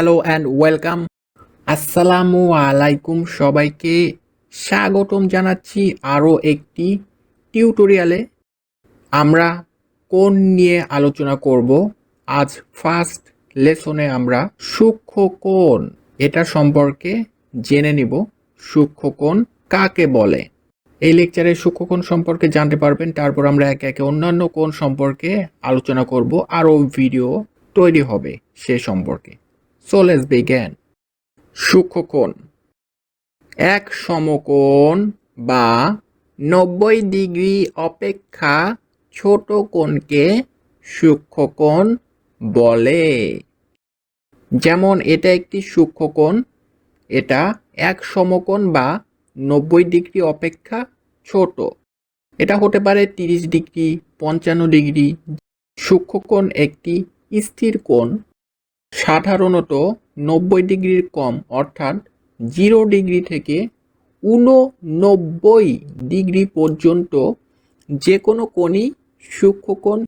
Hello and welcome. আসসালামু আলাইকুম সবাইকে। স্বাগতম জানাচ্ছি আরও একটি টিউটোরিয়ালে। আমরা কোন নিয়ে আলোচনা করব? আজ ফার্স্ট লেসনে আমরা সূক্ষ্ম কোণ, এটা সম্পর্কে জেনে নিব। সূক্ষ্ম কোণ কাকে বলে? এই লেকচারে সূক্ষ্মকোণ সম্পর্কে জানতে পারবেন, তারপর আমরা একে একে অন্যান্য কোণ সম্পর্কে আলোচনা করব। আরও ভিডিও তৈরি হবে সে সম্পর্কে। সো লেটস বিজ্ঞান সূক্ষ্মকোণ। এক সমকোণ বা নব্বই ডিগ্রি অপেক্ষা ছোট কোণকে সূক্ষ্মকোণ বলে। যেমন, এটা একটি সূক্ষ্মকোণ, এটা এক সমকোণ বা নব্বই ডিগ্রি অপেক্ষা ছোট। এটা হতে পারে তিরিশ ডিগ্রি, পঞ্চান্ন ডিগ্রি। সূক্ষ্মকোণ একটি স্থির কোণ। সাধারণত নব্বই ডিগ্রির কম, অর্থাৎ জিরো ডিগ্রি থেকে উননব্বই ডিগ্রি পর্যন্ত যে কোনো কোণই সূক্ষ্মকোণ